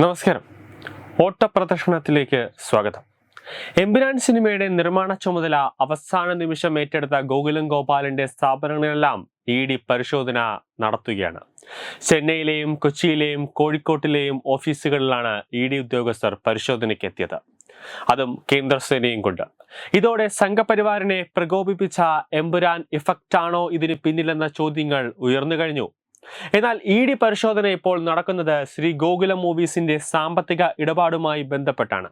നമസ്കാരം. ഓട്ടപ്രദർശനത്തിലേക്ക് സ്വാഗതം. എമ്പുരാൻ സിനിമയുടെ നിർമ്മാണ ചുമതല അവസാന നിമിഷം ഏറ്റെടുത്ത ഗോകുലം ഗോപാലിന്റെ സ്ഥാപനങ്ങളിലെല്ലാം ഇ ഡി പരിശോധന നടത്തുകയാണ്. ചെന്നൈയിലെയും കൊച്ചിയിലെയും കോഴിക്കോട്ടിലെയും ഓഫീസുകളിലാണ് ഇ ഡി ഉദ്യോഗസ്ഥർ പരിശോധനയ്ക്ക് എത്തിയത് അതും കേന്ദ്രസേനയും കൊണ്ട്. ഇതോടെ സംഘപരിവാറിനെ പ്രകോപിപ്പിച്ച എമ്പുരാൻ ഇഫക്റ്റാണോ ഇതിന് പിന്നിലെന്ന ചോദ്യങ്ങൾ ഉയർന്നു കഴിഞ്ഞു. എന്നാൽ ഇ ഡി പരിശോധന ഇപ്പോൾ നടക്കുന്നത് ശ്രീ ഗോകുലം മൂവീസിന്റെ സാമ്പത്തിക ഇടപാടുമായി ബന്ധപ്പെട്ടാണ്.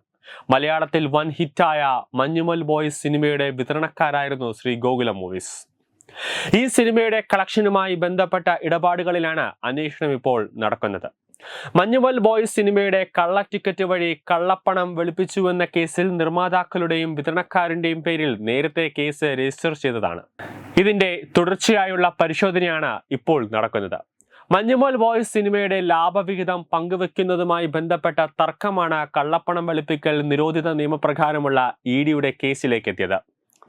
മലയാളത്തിൽ വൻ ഹിറ്റായ മഞ്ഞുമൽ ബോയ്സ് സിനിമയുടെ വിതരണക്കാരായിരുന്നു ശ്രീ ഗോകുലം മൂവീസ്. ഈ സിനിമയുടെ കളക്ഷനുമായി ബന്ധപ്പെട്ട ഇടപാടുകളിലാണ് അന്വേഷണം ഇപ്പോൾ നടക്കുന്നത്. മഞ്ഞുമൽ ബോയ്സ് സിനിമയുടെ കള്ള ടിക്കറ്റ് വഴി കള്ളപ്പണം വെളുപ്പിച്ചുവെന്ന കേസിൽ നിർമ്മാതാക്കളുടെയും വിതരണക്കാരന്റെയും പേരിൽ നേരത്തെ കേസ് രജിസ്റ്റർ ചെയ്തതാണ്. ഇതിന്റെ തുടർച്ചയായുള്ള പരിശോധനയാണ് ഇപ്പോൾ നടക്കുന്നത്. മഞ്ഞുമോൽ ബോയ്സ് സിനിമയുടെ ലാഭവിഹിതം പങ്കുവെക്കുന്നതുമായി ബന്ധപ്പെട്ട തർക്കമാണ് കള്ളപ്പണം വെളുപ്പിക്കൽ നിരോധിത നിയമപ്രകാരമുള്ള ഇ ഡിയുടെ കേസിലേക്ക് എത്തിയത്.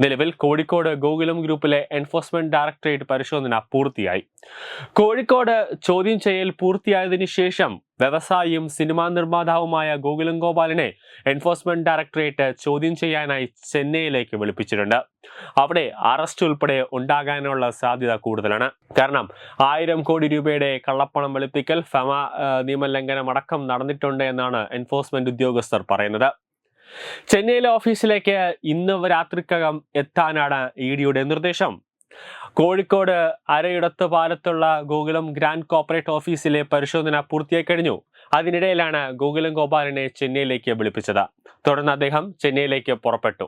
നിലവിൽ കോഴിക്കോട് ഗോകുലം ഗ്രൂപ്പിലെ എൻഫോഴ്സ്മെന്റ് ഡയറക്ടറേറ്റ് പരിശോധന പൂർത്തിയായി. കോഴിക്കോട് ചോദ്യം ചെയ്യൽ പൂർത്തിയായതിനു ശേഷം വ്യവസായിയും സിനിമാ നിർമ്മാതാവുമായ ഗോകുലം ഗോപാലിനെ എൻഫോഴ്സ്മെന്റ് ഡയറക്ടറേറ്റ് ചോദ്യം ചെയ്യാനായി ചെന്നൈയിലേക്ക് വിളിപ്പിച്ചിട്ടുണ്ട്. അവിടെ അറസ്റ്റ് ഉൾപ്പെടെ ഉണ്ടാകാനുള്ള സാധ്യത കൂടുതലാണ്. കാരണം ആയിരം കോടി രൂപയുടെ കള്ളപ്പണം വെളുപ്പിക്കൽ ഫമ നിയമലംഘനം അടക്കം നടന്നിട്ടുണ്ട് എന്നാണ് എൻഫോഴ്സ്മെന്റ് ഉദ്യോഗസ്ഥർ പറയുന്നത്. ചെന്നൈയിലെ ഓഫീസിലേക്ക് ഇന്ന് രാത്രിക്കകം എത്താനാണ് ഇ ഡിയുടെ നിർദ്ദേശം. കോഴിക്കോട് അരയിടത്ത് പാലത്തുള്ള ഗോകുലം ഗ്രാൻഡ് കോർപ്പറേറ്റ് ഓഫീസിലെ പരിശോധന പൂർത്തിയായി കഴിഞ്ഞു. അതിനിടയിലാണ് ഗോകുലം ഗോപാലിനെ ചെന്നൈയിലേക്ക് വിളിപ്പിച്ചത്. തുടർന്ന് അദ്ദേഹം ചെന്നൈയിലേക്ക് പുറപ്പെട്ടു.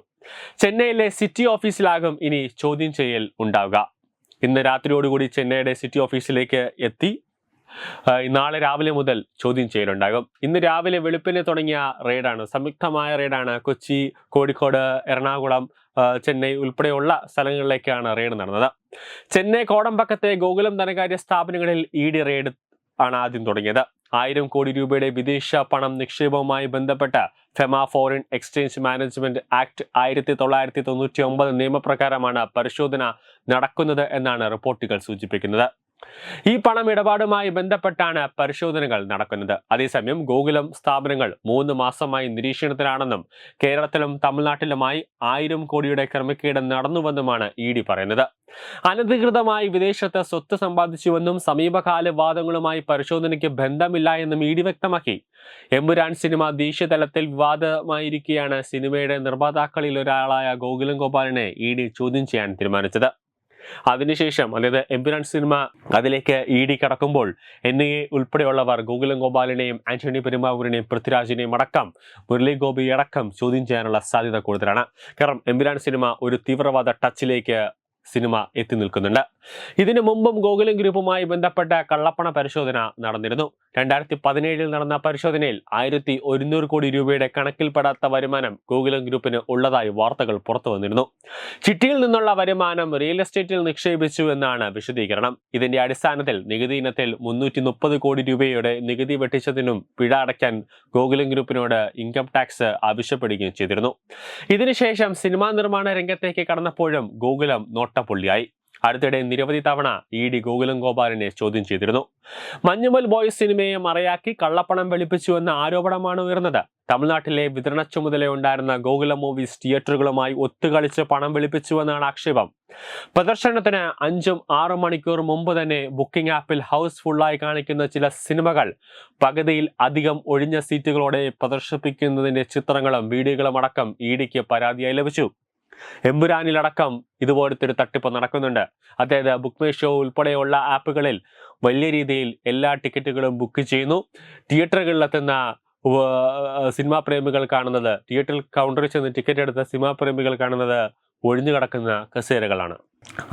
ചെന്നൈയിലെ സിറ്റി ഓഫീസിലാകും ഇനി ചോദ്യം ചെയ്യൽ ഉണ്ടാവുക. ഇന്ന് രാത്രിയോടുകൂടി ചെന്നൈയുടെ സിറ്റി ഓഫീസിലേക്ക് എത്തി നാളെ രാവിലെ മുതൽ ചോദ്യം ചെയ്യലുണ്ടാകും. ഇന്ന് രാവിലെ വെളുപ്പിനെ തുടങ്ങിയ റെയ്ഡാണ് സംയുക്തമായ റെയ്ഡാണ്. കൊച്ചി കോഴിക്കോട് എറണാകുളം ചെന്നൈ ഉൾപ്പെടെയുള്ള സ്ഥലങ്ങളിലേക്കാണ് റെയ്ഡ് നടന്നത്. ചെന്നൈ കോടമ്പക്കത്തെ ഗോകുലം ധനകാര്യ സ്ഥാപനങ്ങളിൽ ഇ ഡി റെയ്ഡ് ആണ് ആദ്യം തുടങ്ങിയത്. ആയിരം കോടി രൂപയുടെ വിദേശ പണം നിക്ഷേപവുമായി ബന്ധപ്പെട്ട FEMA foreign exchange management act ആയിരത്തി തൊള്ളായിരത്തി തൊണ്ണൂറ്റി ഒമ്പത് നിയമപ്രകാരമാണ് പരിശോധന നടക്കുന്നത് എന്നാണ് റിപ്പോർട്ടുകൾ സൂചിപ്പിക്കുന്നത്. ഈ പണം ഇടപാടുമായി ബന്ധപ്പെട്ടാണ് പരിശോധനകൾ നടക്കുന്നത്. അതേസമയം ഗോകുലം സ്ഥാപനങ്ങൾ മൂന്ന് മാസമായി നിരീക്ഷണത്തിലാണെന്നും കേരളത്തിലും തമിഴ്നാട്ടിലുമായി ആയിരം കോടിയുടെ ക്രമക്കേട് നടന്നുവെന്നുമാണ് ഇ ഡി പറയുന്നത്. അനധികൃതമായി വിദേശത്ത് സ്വത്ത് സമ്പാദിച്ചുവെന്നും സമീപകാല വാദങ്ങളുമായി പരിശോധനയ്ക്ക് ബന്ധമില്ല എന്നും ഇ ഡി വ്യക്തമാക്കി. എമ്പുരാൻ സിനിമ ദേശീയതലത്തിൽ വിവാദമായിരിക്കെയാണ് സിനിമയുടെ നിർമ്മാതാക്കളിൽ ഒരാളായ ഗോകുലം ഗോപാലിനെ ഇ ഡി ചോദ്യം ചെയ്യാൻ തീരുമാനിച്ചത്. അതിനുശേഷം അതായത് എംപുരാൻ സിനിമ അതിലേക്ക് ഇ ഡി കടക്കുമ്പോൾ എൻ ഐ എ ഉൾപ്പെടെയുള്ളവർ ഗോകുലം ഗോപാലിനെയും ആന്റണി പെരുമാവൂരിനെയും പൃഥ്വിരാജിനെയും അടക്കം മുരളി ഗോപി അടക്കം ചോദ്യം ചെയ്യാനുള്ള സാധ്യത കൂടുതലാണ്. കാരണം എംപുരാൻ സിനിമ ഒരു തീവ്രവാദ ടച്ചിലേക്ക് സിനിമ എത്തി നിൽക്കുന്നുണ്ട്. ഇതിനു മുമ്പും ഗോകുലം ഗ്രൂപ്പുമായി ബന്ധപ്പെട്ട കള്ളപ്പണ പരിശോധന നടന്നിരുന്നു. രണ്ടായിരത്തി പതിനേഴിൽ നടന്ന പരിശോധനയിൽ ആയിരത്തി ഒരുന്നൂറ് കോടി രൂപയുടെ കണക്കിൽപ്പെടാത്ത വരുമാനം ഗോകുലം ഗ്രൂപ്പിന് ഉള്ളതായി വാർത്തകൾ പുറത്തു വന്നിരുന്നു. ചിട്ടിയിൽ നിന്നുള്ള വരുമാനം റിയൽ എസ്റ്റേറ്റിൽ നിക്ഷേപിച്ചു എന്നാണ് വിശദീകരണം. ഇതിന്റെ അടിസ്ഥാനത്തിൽ നികുതി ഇനത്തിൽ മുന്നൂറ്റി മുപ്പത് കോടി രൂപയുടെ നികുതി വെട്ടിച്ചതിനും പിഴ അടയ്ക്കാൻ ഗോകുലം ഗ്രൂപ്പിനോട് ഇൻകം ടാക്സ് ആവശ്യപ്പെടുകയും ചെയ്തിരുന്നു. ഇതിനുശേഷം സിനിമാ നിർമ്മാണ രംഗത്തേക്ക് കടന്നപ്പോഴും ഗോകുലം നോട്ടപ്പുള്ളിയായി അടുത്തിടെ നിരവധി തവണ ഇ ഡി ഗോകുലം ഗോപാലിനെ ചോദ്യം ചെയ്തിരുന്നു. മഞ്ഞുമൽ ബോയ്സ് സിനിമയെ മറയാക്കി കള്ളപ്പണം വെളുപ്പിച്ചുവെന്ന ആരോപണമാണ് ഉയർന്നത്. തമിഴ്നാട്ടിലെ വിതരണ ചുമതലയുണ്ടായിരുന്ന ഗോകുലം മൂവീസ് തിയേറ്ററുകളുമായി ഒത്തുകളിച്ച് പണം വെളുപ്പിച്ചുവെന്നാണ് ആക്ഷേപം. പ്രദർശനത്തിന് അഞ്ചും ആറും മണിക്കൂർ മുമ്പ് തന്നെ ബുക്കിംഗ് ആപ്പിൽ ഹൗസ് ഫുള്ളായി കാണിക്കുന്ന ചില സിനിമകൾ പകുതിയിൽ അധികം ഒഴിഞ്ഞ സീറ്റുകളോടെ പ്രദർശിപ്പിക്കുന്നതിന്റെ ചിത്രങ്ങളും വീഡിയോകളും അടക്കം ഇ ഡിക്ക് പരാതിയായി ലഭിച്ചു. എമ്പുരാനിലടക്കം ഇതുപോലത്തെ ഒരു തട്ടിപ്പ് നടക്കുന്നുണ്ട്. അതായത് ബുക്ക് മൈ ഷോ ഉൾപ്പെടെയുള്ള ആപ്പുകളിൽ വലിയ രീതിയിൽ എല്ലാ ടിക്കറ്റുകളും ബുക്ക് ചെയ്യുന്നു. തിയേറ്ററുകളിലെത്തുന്ന സിനിമാ പ്രേമികൾ കാണുന്നത് തിയേറ്ററിൽ കൗണ്ടറിൽ ചെന്ന് ടിക്കറ്റ് എടുത്ത സിനിമാ പ്രേമികൾ കാണുന്നത് ഒഴിഞ്ഞു കിടക്കുന്ന കസേരകളാണ്.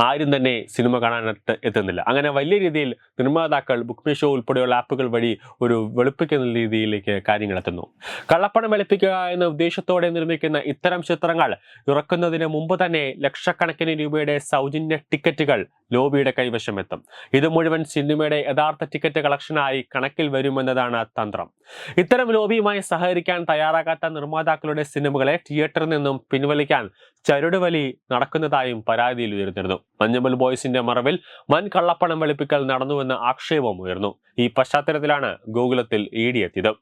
ആരും തന്നെ സിനിമ കാണാനായിട്ട് എത്തുന്നില്ല. അങ്ങനെ വലിയ രീതിയിൽ നിർമ്മാതാക്കൾ ബുക്ക് മൈ ഷോ ഉൾപ്പെടെയുള്ള ആപ്പുകൾ വഴി ഒരു വെളുപ്പിക്കുന്ന രീതിയിലേക്ക് കാര്യങ്ങൾ എത്തുന്നു. കള്ളപ്പണം വെളുപ്പിക്കുക എന്ന ഉദ്ദേശത്തോടെ നിർമ്മിക്കുന്ന ഇത്തരം ചിത്രങ്ങൾ ഇറക്കുന്നതിന് മുമ്പ് തന്നെ ലക്ഷക്കണക്കിന് രൂപയുടെ സൗജന്യ ടിക്കറ്റുകൾ ലോബിയുടെ കൈവശം എത്തും ഇത് മുഴുവൻ സിനിമയുടെ യഥാർത്ഥ ടിക്കറ്റ് കളക്ഷനായി കണക്കിൽ വരുമെന്നതാണ് തന്ത്രം. ഇത്തരം ലോബിയുമായി സഹകരിക്കാൻ തയ്യാറാകാത്ത നിർമ്മാതാക്കളുടെ സിനിമകളെ തിയേറ്ററിൽ നിന്നും പിൻവലിക്കാൻ ചരുടുവലി നടക്കുന്നതായും പരാതിയിൽ ഉയർന്നിരുന്നു. മഞ്ഞുമൽ ബോയ്സിന്റെ മറവിൽ വൻ കള്ളപ്പണം വെളുപ്പിക്കൽ നടന്നുവെന്ന ആക്ഷേപം ഉയർന്നു. ഈ പശ്ചാത്തലത്തിലാണ് ഗോകുലത്തിൽ ഇ ഡി എത്തിയത്.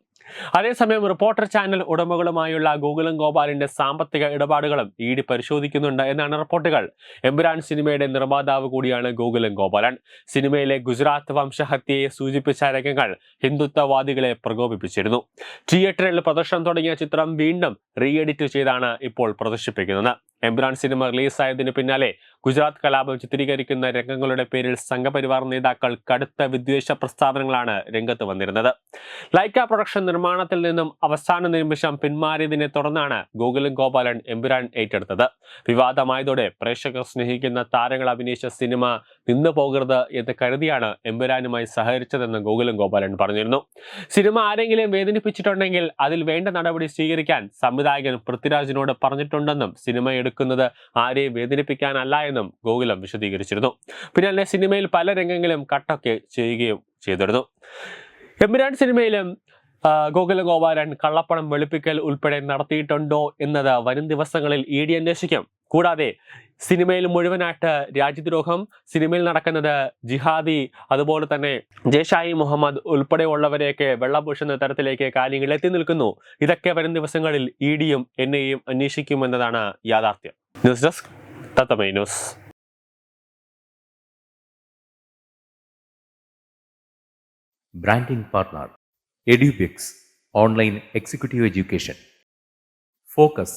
അതേസമയം റിപ്പോർട്ടർ ചാനൽ ഉടമകളുമായുള്ള ഗോകുലം ഗോപാലിന്റെ സാമ്പത്തിക ഇടപാടുകളും ഇ ഡി പരിശോധിക്കുന്നുണ്ട് എന്നാണ് റിപ്പോർട്ടുകൾ. എമ്പുരാൻ സിനിമയുടെ നിർമ്മാതാവ് കൂടിയാണ് ഗോകുലം ഗോപാലൻ. സിനിമയിലെ ഗുജറാത്ത് വംശഹത്യയെ സൂചിപ്പിച്ച രംഗങ്ങൾ ഹിന്ദുത്വവാദികളെ പ്രകോപിപ്പിച്ചിരുന്നു. തിയേറ്ററിൽ പ്രദർശനം തുടങ്ങിയ ചിത്രം വീണ്ടും റീ എഡിറ്റ് ചെയ്താണ് ഇപ്പോൾ പ്രദർശിപ്പിക്കുന്നത്. എംബ്രാൻ സിനിമ റിലീസായതിനു പിന്നാലെ ഗുജറാത്ത് കലാപം ചിത്രീകരിക്കുന്ന രംഗങ്ങളുടെ പേരിൽ സംഘപരിവാർ നേതാക്കൾ കടുത്ത വിദ്വേഷ പ്രസ്താവനകളാണ് രംഗത്ത് വന്നിരുന്നത്. ലൈക്ക പ്രൊഡക്ഷൻ നിർമ്മാണത്തിൽ നിന്നും അവസാന നിമിഷം പിന്മാറിയതിനെ തുടർന്നാണ് ഗോകുലം ഗോപാലൻ എംബുരാൻ ഏറ്റെടുത്തത്. വിവാദമായതോടെ പ്രേക്ഷകർ സ്നേഹിക്കുന്ന താരങ്ങൾ അഭിനയിച്ച സിനിമ നിന്നു പോകരുത് എന്ന് കരുതിയാണ് എമ്പുരാനുമായി സഹകരിച്ചതെന്ന് ഗോകുലം ഗോപാലൻ പറഞ്ഞിരുന്നു. സിനിമ ആരെങ്കിലും വേദനിപ്പിച്ചിട്ടുണ്ടെങ്കിൽ അതിൽ വേണ്ട നടപടി സ്വീകരിക്കാൻ സംവിധായകൻ പൃഥ്വിരാജിനോട് പറഞ്ഞിട്ടുണ്ടെന്നും സിനിമ എടുക്കുന്നത് ആരെയും വേദനിപ്പിക്കാനല്ല എന്നും ഗോകുലം വിശദീകരിച്ചിരുന്നു. പിന്നാലെ സിനിമയിൽ പല രംഗങ്ങളും കട്ടൊക്കെ ചെയ്യുകയും ചെയ്തിരുന്നു. എമ്പുരാൻ സിനിമയിലും ഗോകുല ഗോപാലൻ കള്ളപ്പണം വെളുപ്പിക്കൽ ഉൾപ്പെടെ നടത്തിയിട്ടുണ്ടോ എന്നത് വരും ദിവസങ്ങളിൽ ഇ ഡി അന്വേഷിക്കും. കൂടാതെ സിനിമയിൽ മുഴുവനായിട്ട് രാജ്യദ്രോഹം സിനിമയിൽ നടക്കുന്നത് ജിഹാദി അതുപോലെ തന്നെ ജയ്ഷായി മുഹമ്മദ് ഉൾപ്പെടെയുള്ളവരെയൊക്കെ വെള്ളപൂശുന്ന തരത്തിലേക്ക് കാര്യങ്ങൾ എത്തി നിൽക്കുന്നു. ഇതൊക്കെ വരും ദിവസങ്ങളിൽ ഇ ഡിയും എൻ ഐയും അന്വേഷിക്കുമെന്നതാണ് യാഥാർത്ഥ്യം. News desk തത്തമൈ news. Branding partner online executive education. Focus